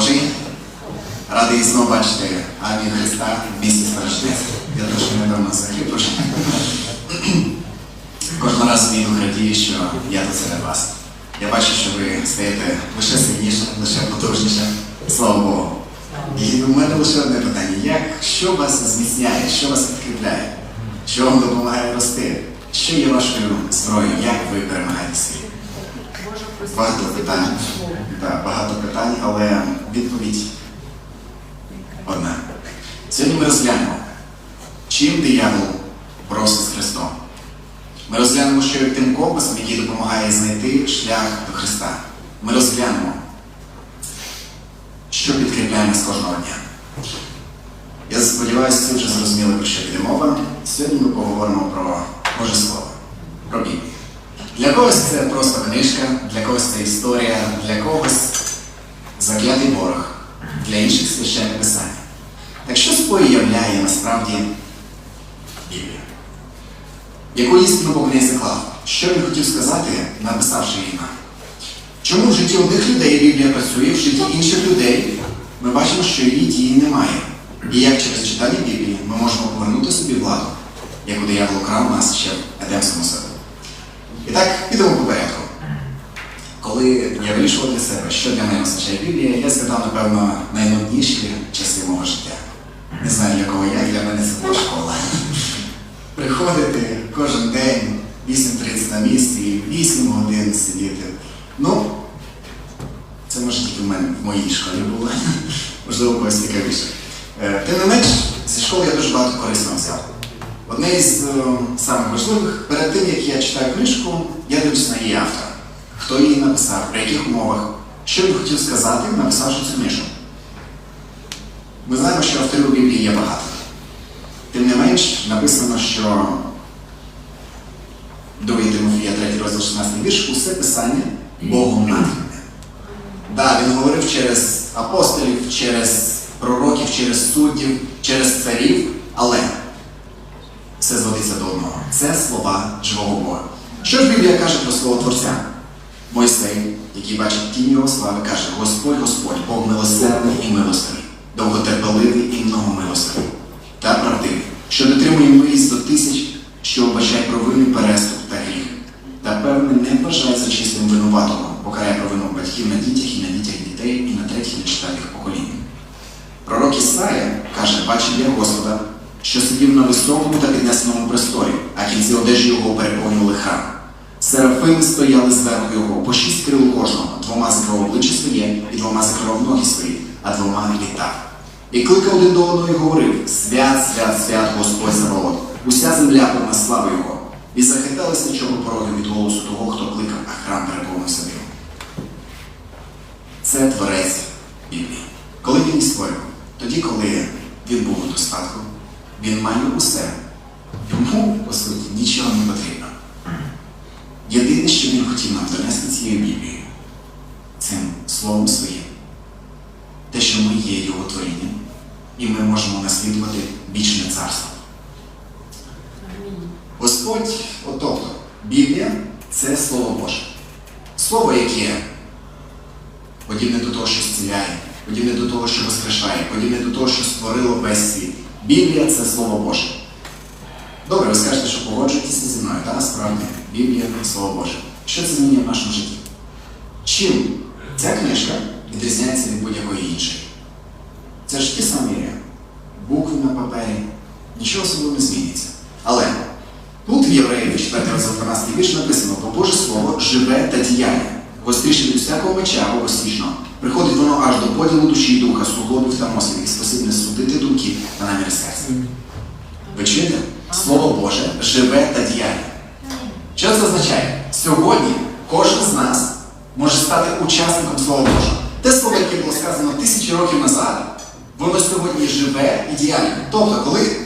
Божий. Радий знову бачити армію Христа в місті Старочниць. Я трошки недавно трошки. Кожного разу мій дух радіє, що я тут серед вас. Я бачу, що ви стаєте лише сильніше, лише потужніше. Слава Богу. І в мене лише одне питання: як що вас зміцняє, що вас підкріпляє, що вам допомагає рости? Що є вашою зброєю? Як ви перемагаєте світ? Багато питань. Так, багато питань, але відповідь одна. Сьогодні ми розглянемо, чим диявол боровся з Христом. Ми розглянемо, що є тим компасом, який допомагає знайти шлях до Христа. Ми розглянемо, що підкріпляє нас кожного дня. Я сподіваюся, це вже зрозуміло, про що піде мова. Сьогодні ми поговоримо про Боже Слово, про Біблію. Для когось це просто книжка, для когось це історія, для когось заклятий ворог, для інших священне писання. Так що собою являє насправді Біблія? Яку істину Бог в неї заклав? Що він хотів сказати, написавши її нам? Чому в житті одних людей Біблія працює, в житті інших людей ми бачимо, що її дії немає. І як через читання Біблії ми можемо повернути собі владу, яку диявол украв у нас ще в Едемському саду. І так, підемо по порядку. Коли я вирішував для себе, що для мене означає Біблія, я згадав, напевно, найнудніші часи мого життя. Не знаю, для кого я, для мене це була школа. Приходити кожен день 8.30 на місці, 8 годин сидіти. Ну, це може тільки в мене в моїй школі було, можливо, когось цікавіше. Е, Тим не менш, зі школи я дуже багато корисного взяв. Одне із е, самих важливих, перед тим як я читаю книжку, я дивлюся на її автора. Хто її написав, при яких умовах, що він хотів сказати, написавши цю книжку. Ми знаємо, що авторів у Біблії є багато. Тим не менш, написано, що 2 Тимофія 3 розділ 16 вірш, усе писання Богом натхнене. Да, він говорив через апостолів, через пророків, через суддів, через царів, але все зводиться до одного. Це слова живого Бога. Що ж Біблія каже про свого Творця? Мойсей, який бачить тінь його слави, каже: Господь, Господь, Бог милосердний і милостивий, довготерпеливий і многомилостивий та правдивий, що дотримує милість до тисяч, що вбачає провини переступ та гріх, та певне не вважає за чистим винуватого, покарає провину батьків на дітях і на дітях дітей, і на третіх і на четвертих поколіннях. Пророк Ісая каже, бачив я Господа, що сидів на високому та піднесеному престолі, а кінці одежі його переповнювали храм. Серафими стояли зверху його, по шість крил кожного, двома закрив обличчя своє і двома закрив ноги свої, а двома літав. І кликав один до одного і говорив: Свят, свят, свят Господь Саваот, уся земля повна слави Його. І захиталися чорнопороги від голосу того, хто кликав, а храм переповнився дивом. Це творець Біблії. Коли він створював, тоді, коли він був у достатку, він має усе. Йому, по суті, нічого не потрібно. Єдине, що він хотів нам донести цією Біблією, цим словом своїм, те, що ми є його творінням, і ми можемо наслідувати вічне царство. Господь, от тобто, Біблія це Слово Боже. Слово, яке подібне до того, що зціляє, подібне до того, що воскрешає, подібне до того, що створило весь світ. Біблія це Слово Боже. Добре, ви скажете, що погоджуєтеся зі мною, так, справді, Біблія Слово Боже. Що це змінює в нашому житті? Чим ця книжка відрізняється від будь-якої іншої? Це ж ті самі букви на папері, нічого особливо не зміниться. Але тут в Євреїв 4 розділ 12 вірш написано, бо Боже Слово живе та діяння, гостріше від всякого меча або освічного. Приходить воно аж до поділу душі духа, суглобів та мозків і спосібне судити думки та наміри серця. Ви чуєте? Слово Боже живе та діяння. Що це означає? Сьогодні кожен з нас може стати учасником Слова Божого. Те слово, яке було сказано тисячі років назад, воно сьогодні живе і діяльне. Тобто, коли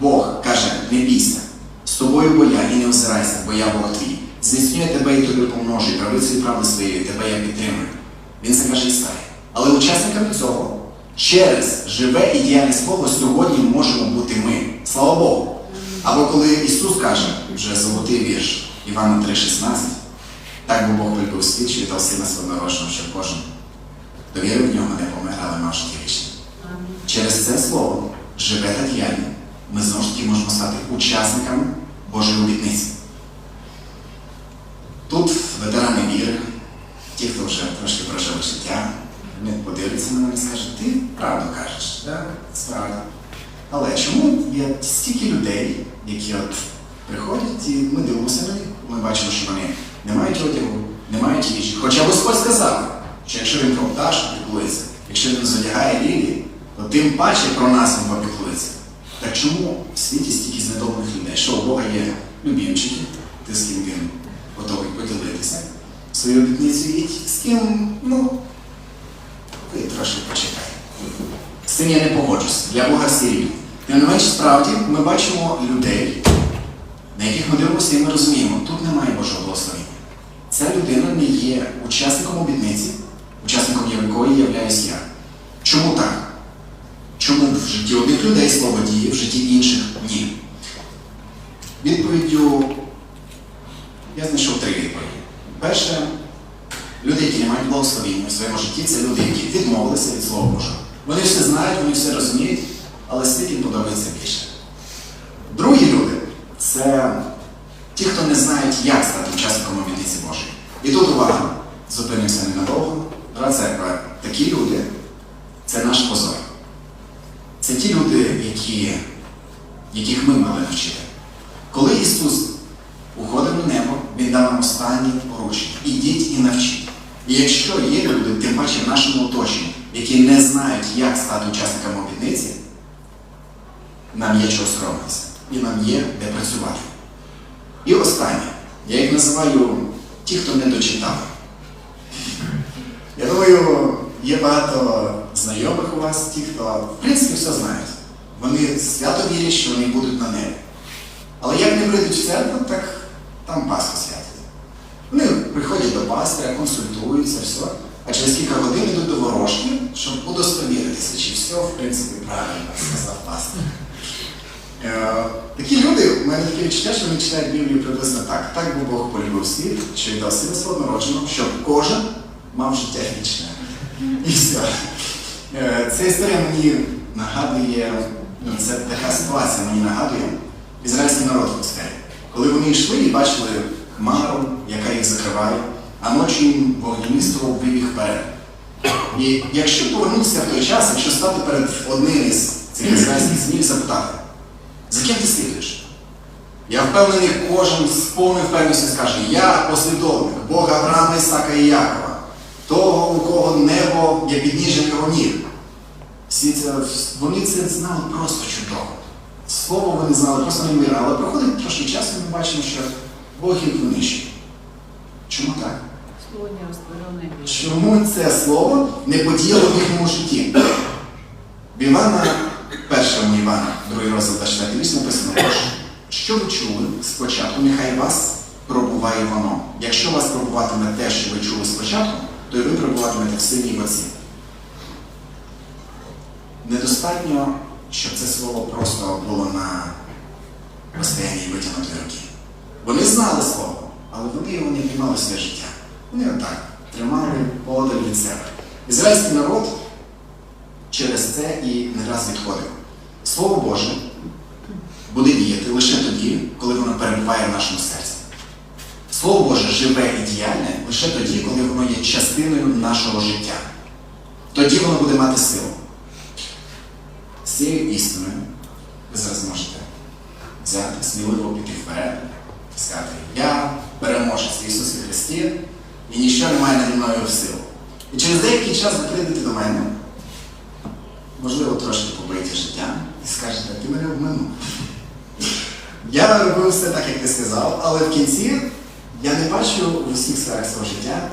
Бог каже, не бійся, з тобою бо я і не озирайся, бо я Бог твій. Зміцнює тебе і тобі помножує, правицю і правди своєю, тебе я підтримую. Він це каже Ісаї. Але учасниками цього через живе і діяльне Слово сьогодні можемо бути ми. Слава Богу. Або коли Ісус каже, вже золотий вірш Івана 3,16, так би Бог полюбив світ, що віддав сина свого народженого, щоб кожен, До віри в нього не помер, але мав життя вічне. Через це слово живе та діяльне. Ми знову ж таки можемо стати учасниками Божої обітниці. Тут ветерани віри, ті, хто вже трошки прожив життя, вони подивляться на мене і скажуть, ти правду кажеш, так? Справді. Але чому є стільки людей, які от приходять, і ми дивимося на них, ми бачимо, що вони не мають одягу, не мають їжі. Хоча Господь сказав, що якщо він про пташку піклується, якщо він задягає лілії, то тим паче про нас він попіклується. Так чому в світі стільки знедолених людей? Що у Бога є любімчики, ти з ким він готовий поділитися своєю обітницею, і з ким, ну, ви трошки почекайте. З цим я не погоджуся. Для Бога всі. Тим не менш, справді, ми бачимо людей, на яких і ми розуміємо, тут немає Божого благословення. Ця людина не є учасником обітниці, учасником якої являюсь я. Чому так? Чому в житті одних людей слово діє, в житті інших ні? Відповіддю я знайшов три відповіді. Перше, люди, які не мають благословення в своєму житті, це люди, які відмовилися від Слова Божого. Вони все знають, вони все розуміють, але світ їм подобається більше. Це ті, хто не знають, як стати учасником обітниці Божої. І тут увага, зупинимося ненадовго. Дорога церква, такі люди це наш позор. Це ті люди, які, яких ми мали навчити. Коли Ісус уходив на небо, Він дав нам останні поручення. Ідіть і навчіть. І якщо є люди, тим паче в нашому оточенні, які не знають, як стати учасниками обітниці, нам є чого соромитися. І нам є де працювати. І останнє. Я їх називаю ті, хто не дочитав. Я думаю, є багато знайомих у вас, ті, хто в принципі все знають. Вони свято вірять, що вони будуть на небі. Але як не прийдуть в церкву, так там Пасху святять. Вони приходять до пастиря, консультуються, все. А через кілька годин йдуть до ворожки, щоб удостовіритися, чи все, в принципі, правильно сказав пастир. Е, Такі люди, у мене таке відчуття, що вони читають Біблію приблизно так. Так би Бог полюбив світ, що віддав сина свого народженого, щоб кожен мав життя вічне. І все. Е, Ця історія мені нагадує, ну, це така ситуація мені нагадує ізраїльський народ в пустелі. Коли вони йшли і бачили хмару, яка їх закриває, а ночі їм вогнянисто ввів їх вперед. І якщо повернутися в той час, якщо стати перед одним із цих ізраїльських змів запитати, за ким ти слідуєш? Я впевнений, кожен з повною впевненістю скаже, я послідовник Бога Авраама, Ісака і Якова, того, у кого небо є підніжжям його ніг. Всі це, вони це знали просто чудово. Слово вони знали просто не неймовірно, але проходить трошки часу, і ми бачимо, що Бог їх винищує. Чому так? Чому це слово не подіяло в їхньому житті? В Івана, першому Івана, другий розділ 24 вірш написано, що ви чули спочатку, нехай вас пробуває воно. Якщо вас пробуватиме те, що ви чули спочатку, то і ви пробуватимете в силі і в оці. Недостатньо, щоб це слово просто було на розстоянні витягнутої руки. Вони знали слово, але вони його не приймали своє життя. Вони отак тримали подаль від себе. Ізраїльський народ через це і не раз відходив. Слово Боже буде діяти лише тоді, коли воно перебуває в нашому серці. Слово Боже живе і діяльне лише тоді, коли воно є частиною нашого життя. Тоді воно буде мати силу. З цією істиною ви зараз можете взяти, сміливо піти вперед і сказати, я переможець Ісусі Христі, і ніщо не має наді мною силу. І через деякий час ви прийдете до мене, можливо, трошки побиті життя, і скажете, ти мене обминув. Я робив все так, як ти сказав, але в кінці я не бачу в усіх сферах свого життя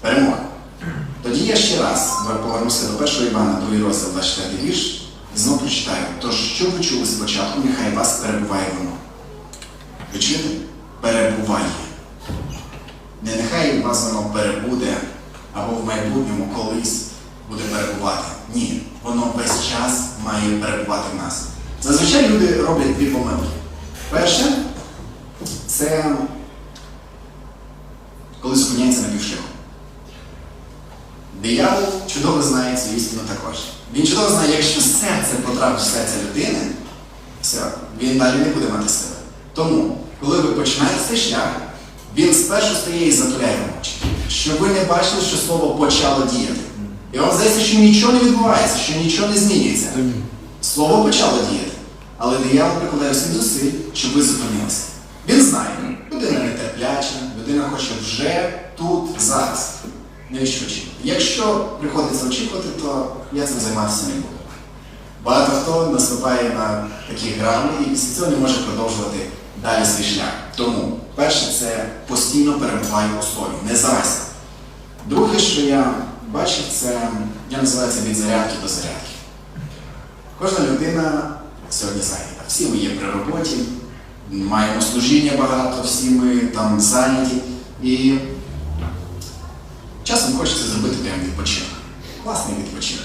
перемоги. Тоді я ще раз повернуся до першого Івана, другий розділ 24 вірш, і знову прочитаю. Тож, що ви чули спочатку, нехай вас перебуває воно. Ви чуєте? Перебуває. Не нехай вас воно перебуде або в майбутньому колись буде перебувати. Ні, воно весь час має перебувати в нас. Зазвичай люди роблять дві помилки. Перше, це коли зупиняється на півшляху. Диявол чудово знає цю істину також. Він чудово знає, якщо серце потрапить в серце людини, все, він далі не буде мати сили. Тому, коли ви починаєте цей шлях, він спершу стає і затуляє очі. Щоб ви не бачили, що слово почало діяти. І вам здається, що нічого не відбувається, що нічого не змінюється. Слово почало діяти. Але диявол прикладає всіх зусиль, щоб ви зупинилися. Він знає, людина нетерпляча, людина хоче вже тут, зараз. Навіщо очікувати? Якщо приходиться очікувати, то я цим займатися не буду. Багато хто наступає на такі грами і після цього не може продовжувати далі свій шлях. Тому, перше, це постійно перебувай у слові, не завайся. Друге, що я бачив, це я називаю це від зарядки до зарядки. Кожна людина сьогодні зайнята. Всі ми є при роботі, маємо служіння багато, всі ми там зайняті. І часом хочеться зробити прям відпочинок. Класний відпочинок.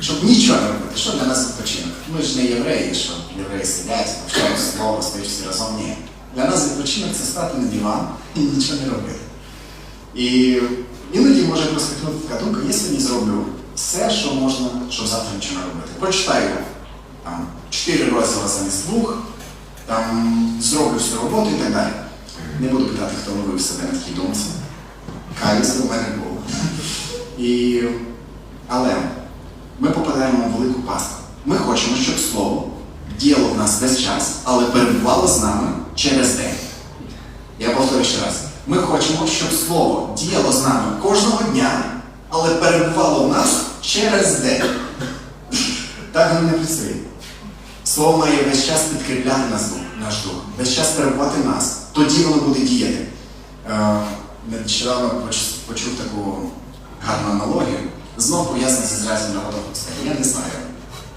Щоб нічого не робити. Що для нас відпочинок? Ми ж не євреї, що євреї сидять, вивчають слово, стоять всі разом. Ні. Для нас відпочинок це стати на диван і нічого не робити. І може проскакнути така думка, я сьогодні зроблю все, що можна, щоб завтра нічого не робити. Прочитаю там, чотири розділи замість двох, там, зроблю всю роботу і так далі. Не буду питати, хто ловив себе на такій думці. Каюсь, у мене був. І... Але ми попадаємо в велику пастку. Ми хочемо, щоб слово діяло в нас весь час, але перебувало з нами через день. Я повторю ще раз. Ми хочемо, щоб слово діяло з нами кожного дня, але перебувало в нас через день. Так воно не працює. Слово має весь час підкріпляти нас наш дух, весь час перебувати нас. Тоді воно буде діяти. Е, Нещодавно почув таку гарну аналогію. Знов пов'язаний з ізраїльським народом. Я не знаю,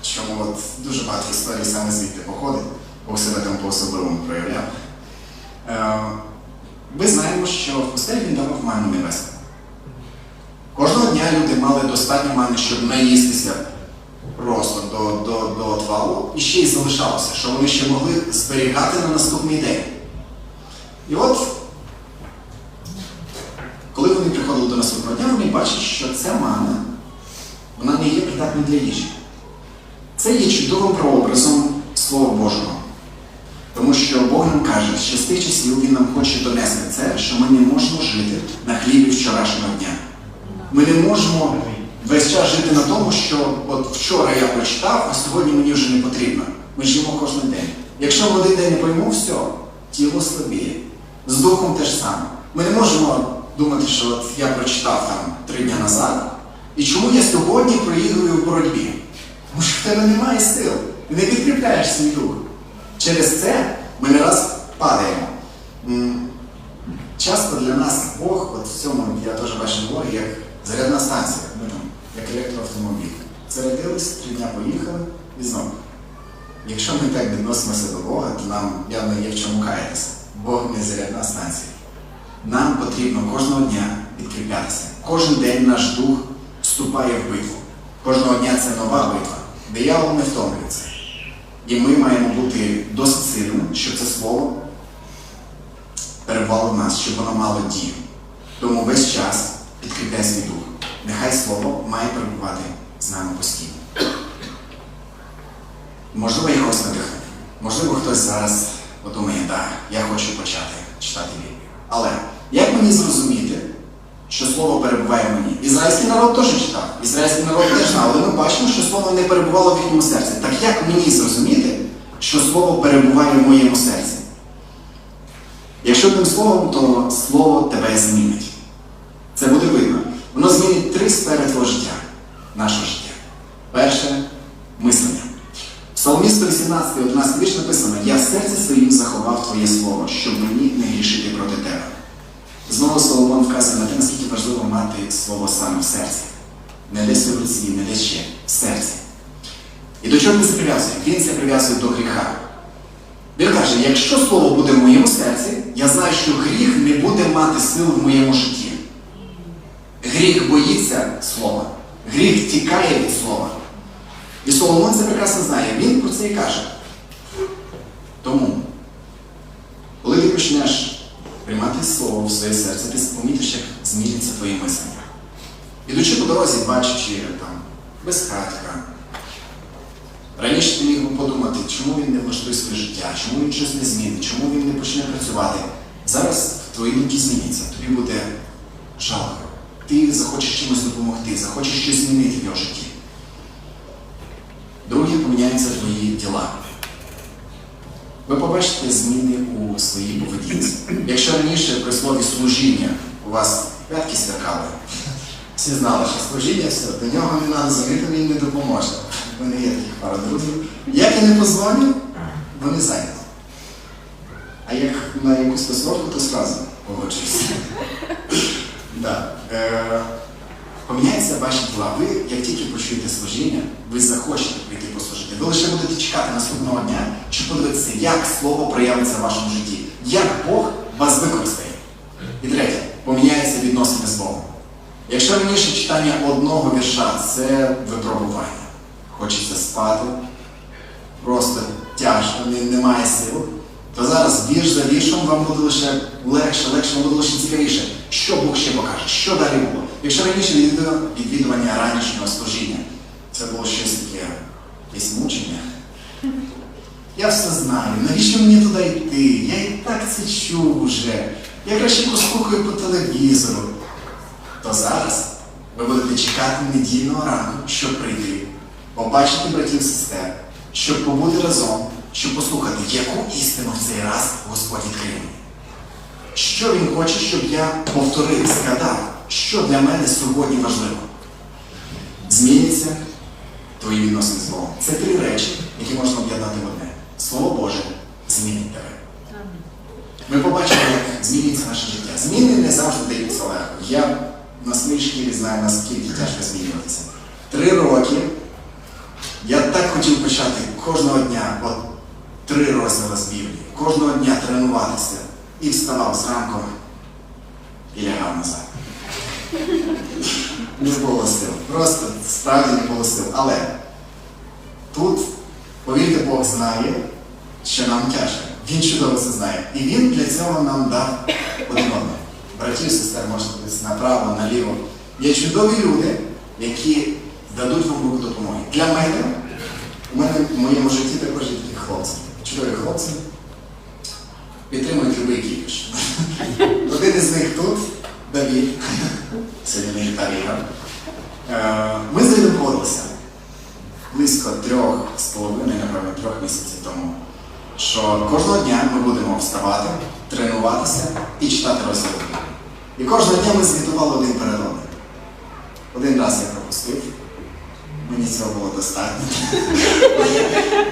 чому от дуже багато історій саме звідти походить, Бог себе там по-особливому проявляв. Ми знаємо, що в пустелі він давав ману небесну. Кожного дня люди мали достатньо мани, щоб наїстися просто до, до, до отвалу, і ще й залишалося, що вони ще могли зберігати на наступний день. І от, коли вони приходили до наступного дня, вони бачать, що ця мана, вона не є придатна для їжі. Це є чудовим прообразом Слова Божого. Тому що Бог нам каже, що з тих часів Він нам хоче донести це, що ми не можемо жити на хлібі вчорашнього дня. Ми не можемо весь час жити на тому, що от вчора я прочитав, а сьогодні мені вже не потрібно. Ми живемо кожен день. Якщо в один день не пойму, все, тіло слабіє. З духом теж саме. Ми не можемо думати, що от я прочитав там три дні назад, і чому я сьогодні проігрую в боротьбі? Тому що в тебе немає сил, ти не підкріпляєш свій дух. Через це ми не раз падаємо. Часто для нас Бог, от в цьому я теж бачу Бога, як зарядна станція, там, як електроавтомобіль. Зарядились, три дня поїхали і знову. Якщо ми так відносимося до Бога, то нам явно є в чому каятися. Бог не зарядна станція. Нам потрібно кожного дня підкріплятися. Кожен день наш дух вступає в битву. Кожного дня це нова битва. Диявол не втомлюється. І ми маємо бути досить сильними, щоб це слово перебувало в нас, щоб воно мало дію. Тому весь час підкріпляй свій дух. Нехай слово має перебувати з нами постійно. Можливо, я когось. Можливо, хтось зараз подумає, так, я хочу почати читати Біблію. Але як мені зрозуміти, що слово перебуває в мені? Ізраїльський народ теж читав, ізраїльський народ теж знав, але ми бачимо, що слово не перебувало в їхньому серці. Так як мені зрозуміти, що слово перебуває в моєму серці? Якщо одним словом, то слово тебе змінить. Це буде видно. Воно змінить три сфери твого життя, нашого життя. Перше мислення. В Псалмі 118, 11 вірш написано: Я в серці своїм заховав Твоє слово, щоб мені не грішити проти тебе. Знову Соломон вказує на те, наскільки важливо мати слово саме в серці. Не десь в руці, не десь ще, в серці. І до чого він це прив'язує? Він це прив'язує до гріха. Він каже, якщо слово буде в моєму серці, я знаю, що гріх не буде мати сил в моєму житті. Гріх боїться слова. Гріх тікає від слова. І Соломон це прекрасно знає. Він про це і каже. Тому, коли ти почнеш приймати слово в своє серце, ти помітиш, як зміниться твоє мислення. Ідучи по дорозі, бачачи там безхатька. Раніше ти міг би подумати, чому він не влаштує своє життя, чому він щось не змінить, чому він не почне працювати. Зараз твої думки зміняться, тобі буде жалко. Ти захочеш чимось допомогти, захочеш щось змінити в його житті. Друге, поміняються твої діла. Ви побачите зміни у своїй. Якщо раніше при слові служіння у вас п'ятки сверкали, всі знали, що служіння все, до нього не треба дзвонити, він не допоможе. Мене є таких пара друзів. Як я не позвоню, вони зайняті. А як на якусь посровку, то зразу погоджуюся. Е, Поміняється ваші діла. Ви, як тільки почуєте служіння, ви захочете прийти послужити. Ви лише будете чекати наступного дня, щоб подивитися, як слово проявиться в вашому житті, як Бог вас використає. І третє, поміняється відносини з Богом. Якщо раніше читання одного вірша це випробування, хочеться спати, просто тяжко, немає сил, то зараз вірш за віршом вам буде лише легше, легше, вам буде лише цікавіше. Що Бог ще покаже, що далі було. Якщо раніше відвідування, ранішнього служіння, це було щось таке, якесь мучення. Я все знаю, навіщо мені туди йти? Я і так це чув вже. Я краще послухаю по телевізору. То зараз ви будете чекати недільного ранку, щоб прийти, побачити братів сестер, щоб побути разом, щоб послухати, яку істину в цей раз Господь відкриє. мені. Що він хоче, щоб я повторив, згадав, що для мене сьогодні важливо. Зміняться твої відносини з Богом. Це три речі, які можна об'єднати в одне. Слово Боже змінить тебе. Ми побачимо, як змінюється наше життя. Зміни не завжди даються легко. Я на своїй шкірі знаю, наскільки тяжко змінюватися. Три роки я так хотів почати кожного дня, от три розділи з Біблії, кожного дня тренуватися і вставав зранку і лягав назад. Не було сил. Просто справді не було сил. Але тут, повірте, Бог знає, що нам тяжко. Він чудово це знає. І він для цього нам дав один одного. Братів, сестер, можете дивитися направо, наліво. Є чудові люди, які дадуть вам руку допомоги. Для мене, у мене в моєму житті також є такі хлопці. Чудові хлопці. Підтримують любий кіпіш. Один із них тут, Давід. Сьогодні на гітарі. Е, Ми з ним боролися близько трьох з половиною, напевно, трьох місяців тому, що кожного дня ми будемо вставати, тренуватися і читати розділ. І кожного дня ми звітували один перед одним. Один раз я пропустив, мені цього було достатньо.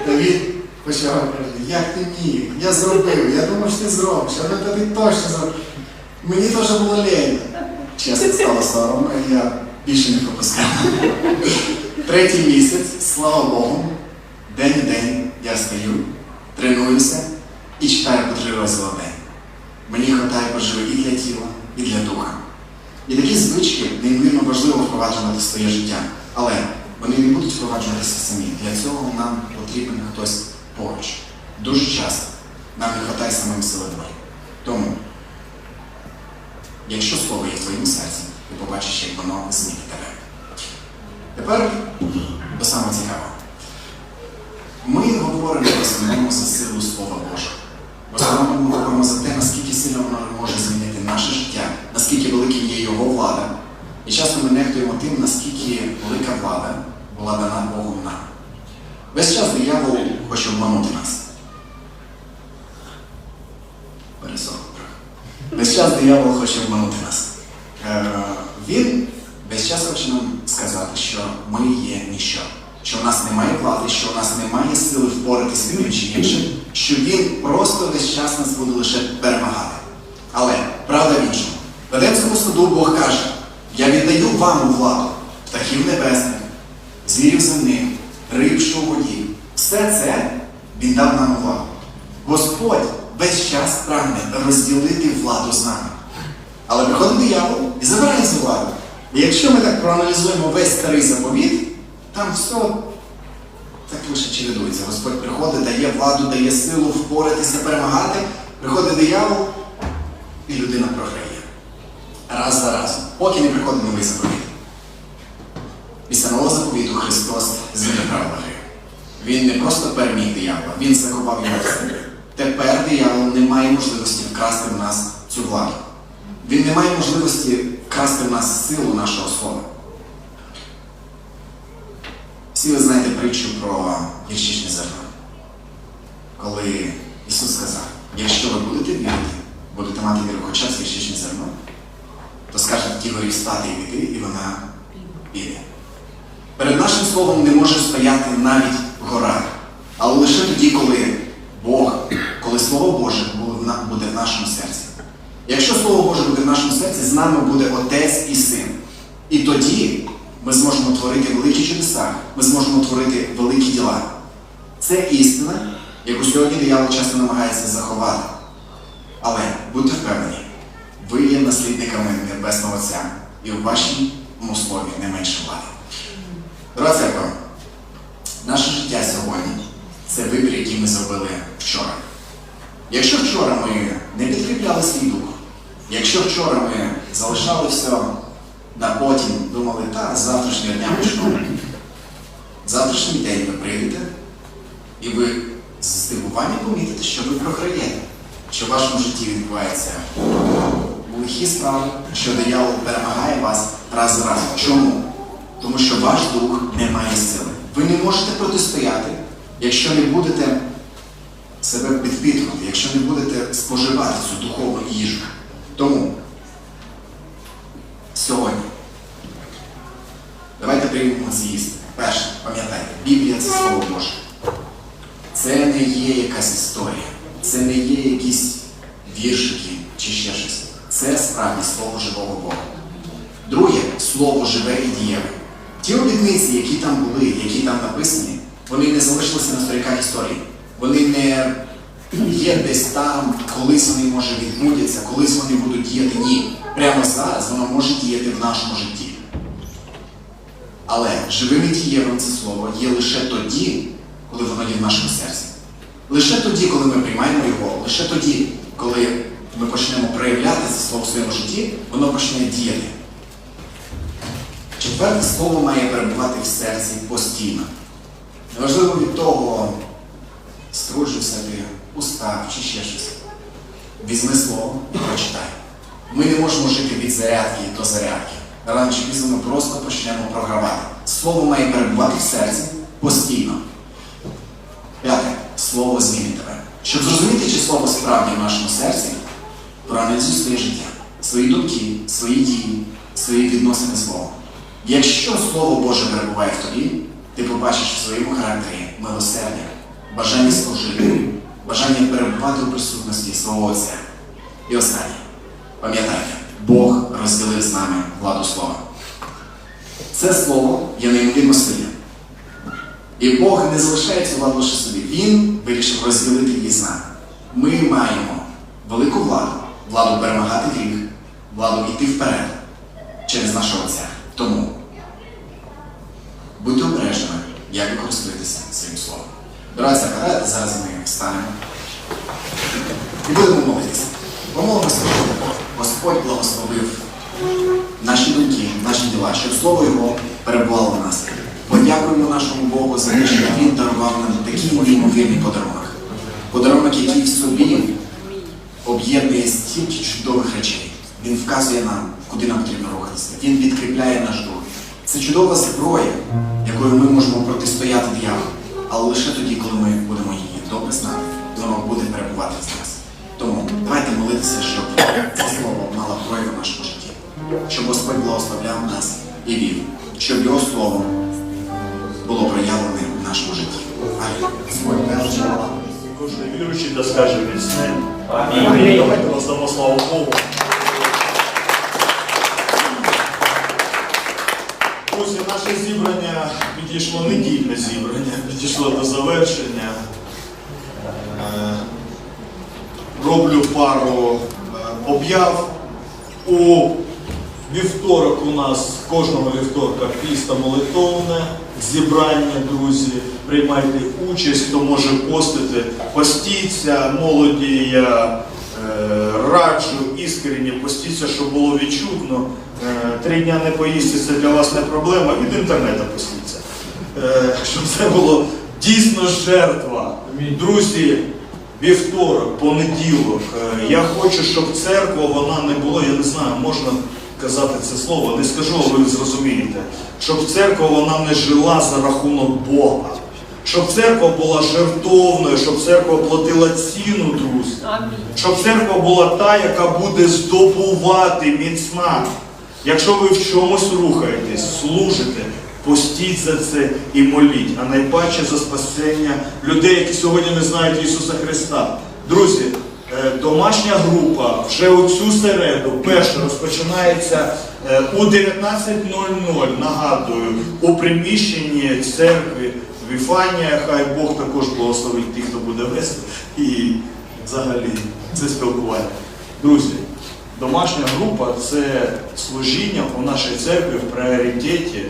Давід почав каже, як ти міг? Я зробив, я думав, що ти зробиш, але тобі точно зробив. Мені теж було лень. Чесно стало соромно, я більше не пропускав. Третій місяць, слава Богу, день в день я встаю, тренуюся і читаю по три розділи в день. Мені вистачає поживи і для тіла, і для духа. І такі звички неймовірно важливо впроваджувати в своє життя. Але вони не будуть впроваджуватися самі. Для цього нам потрібен хтось поруч. Дуже часто нам не вистачає самим сили волі. Тому, якщо слово є в твоєму серці, ти побачиш, як воно змінить тебе. Тепер до самого цікавого. Ми говоримо в основному за силу Слова Божого. В основному ми говоримо за те, наскільки сильно воно може змінити наше життя, наскільки великим є його влада. І часто ми нехтуємо тим, наскільки велика влада була дана Богом нам. Весь час диявол хоче обманути нас. Пересох. Весь час диявол хоче обманути нас. Е, Він весь час хоче нам сказати, що ми є ніщо, що в нас немає влади, що в нас немає сили впоратися з тим чи іншим, що він просто весь час нас буде лише перемагати. Але правда в іншому. В Едемському саду Бог каже: я віддаю вам у владу птахів небесних, звірів земних, риб, що в воді. Все це він дав нам у владу. Господь весь час прагне розділити владу з нами. Диявол і забирає цю владу. І якщо ми так проаналізуємо весь старий заповіт, там все так лише чередується. Господь приходить, дає владу, дає силу впоратися, перемагати. Приходить диявол, і людина програє. Раз за разом, поки не приходить новий заповіт. Після Христос змінив правила гри. Він не просто переміг диявола, він закопав його в землю. Тепер диявол не має можливості вкрасти в нас цю владу. Він не має можливості вкрасти в нас силу нашого слова. Всі ви знаєте притчу про гірчичне зерно. Коли Ісус сказав, якщо ви будете вірити, будете мати віру хоча б з гірчичне зерно, то скажете ті горі встати і піти, і вона піде. Перед нашим словом не може стояти навіть гора, але лише тоді, коли Бог, коли Слово Боже буде в на- буде в нашому серці. Якщо Слово Боже буде в нашому серці, з нами буде Отець і Син. І тоді ми зможемо творити великі чудеса, ми зможемо творити великі діла. Це істина, яку сьогодні диявол часто намагається заховати. Але будьте впевнені, ви є наслідниками Небесного Отця, і у вашому слові не менше влади. Дорога наше життя сьогодні це вибір, який ми зробили вчора. Якщо вчора ми не підкріпляли свій дух, якщо вчора ми залишали все на потім, думали, та з завтрашнього дня почну, завтрашній день ви прийдете, і ви з здивуванням помітите, що ви програєте, що в вашому житті відбуваються лихі справи, що диявол перемагає вас раз за разом. Чому? Тому що ваш дух не має сили. Ви не можете протистояти, якщо не будете себе підпитувати, якщо не будете споживати цю духовну їжу. Тому сьогодні приймемо. Перше, пам'ятайте, Біблія це Слово Боже. Це не є якась історія, це не є якісь віршики чи ще щось. Це справді слово живого Бога. Друге, слово живе і дієве. Ті обітниці, які там були, які там написані, вони не залишилися на сторінках історії. Вони не є десь там, колись вони може відбудуться, колись вони будуть діяти. Ні. Прямо зараз воно може діяти в нашому житті. Але живим і дієвим це слово є лише тоді, коли воно є в нашому серці. Лише тоді, коли ми приймаємо його, лише тоді, коли ми почнемо проявляти це слово в своєму житті, воно почне діяти. Четверте слово має перебувати в серці постійно. Неважливо від того, струджився ти, устав чи ще щось. Візьми слово і прочитай. Ми не можемо жити від зарядки до зарядки. Рано чи пізно ми просто почнемо програвати. Слово має перебувати в серці постійно. П'яте. Слово змінить тебе. Щоб зрозуміти, чи слово справді в нашому серці, проаналізуй своє життя, свої думки, свої дії, свої відносини з Богом. Якщо Слово Боже перебуває в тобі, ти побачиш в своєму характері милосердя, бажання служити, бажання перебувати у присутності свого Отця. І останнє. Пам'ятайте, Бог розділив з нами владу слова. Це слово є неймовірно сильним. І Бог не залишає цю владу лише собі. Він вирішив розділити її з нами. Ми маємо велику владу, владу перемагати гріх, владу йти вперед через нашого Отця. Тому будьте обережними, як ви своїм словом. Дорога церква, зараз ми встанемо і будемо молитися. Помолимося, Господь благословив наші думки, наші діла, щоб слово Його перебувало в нас. Подякуємо нашому Богу за те, що Він дарував нам такий неймовірний подарунок. Подарунок, який в собі об'єднує стільки чудових речей. Він вказує нам, куди нам потрібно рухатися. Він підкріпляє наш дух. Це чудова зброя, якою ми можемо протистояти дияволу. Але лише тоді, коли ми будемо її добре знати, воно буде перебувати з нас. Тому давайте молитися, щоб це слово мало прояв в нашому житті, щоб Господь благословляв нас і вів, щоб його слово було проявлене в нашому житті. Амінь. Кожен віруючий да скаже міцне. Амінь. Давайте роздамо славу Богу. Друзі, наше зібрання підійшло недільне зібрання, підійшло до завершення. Е, Роблю пару е, об'яв. У вівторок у нас кожного вівторка піста молитовне, зібрання, друзі. Приймайте участь, хто може постити, постіться, молоді я е, раджу, іскренні постіться, щоб було відчутно. Е, три дня не поїсти це для вас не проблема, від інтернету постіться. щоб це було дійсно жертва. Друзі, вівторок, понеділок. е, Я хочу, щоб церква вона не була, я не знаю, можна казати це слово, не скажу, але ви зрозумієте. Щоб церква вона не жила за рахунок Бога. Щоб церква була жертовною, щоб церква платила ціну, друзі. Щоб церква була та, яка буде здобувати міцна. Якщо ви в чомусь рухаєтесь, служите, постіть за це і моліть, а найпаче за спасення людей, які сьогодні не знають Ісуса Христа. Друзі, е, домашня група вже у цю середу перша розпочинається е, у 19.00, нагадую, у приміщенні церкви Віфанія. Хай Бог також благословить тих, хто буде вести. І взагалі це спілкування. Друзі, домашня група це служіння у нашій церкві в пріоритеті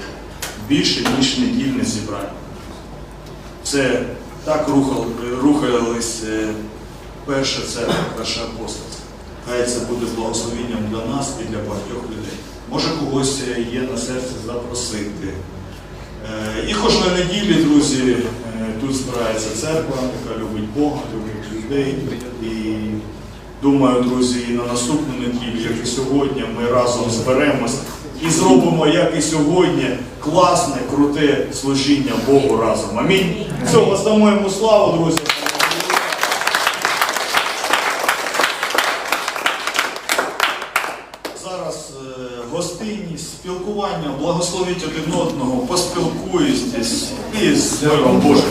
більше, ніж недільне зібрання. Це так рухали, рухались е, перша церква, перша апостольська. Хай це буде благословенням для нас і для багатьох людей. Може когось е, є на серці запросити. Е, І кожної неділі, друзі, тут збирається церква, яка любить Бога, любить людей. І думаю, друзі, і на наступну неділю, як і сьогодні, ми разом зберемось і зробимо, як і сьогодні, класне, круте служіння Богу разом. Амінь. Все, воздамо йому славу, друзі. Зараз е, гостинність, спілкування, благословіть один одного, поспілкуйтесь і з миром Божим.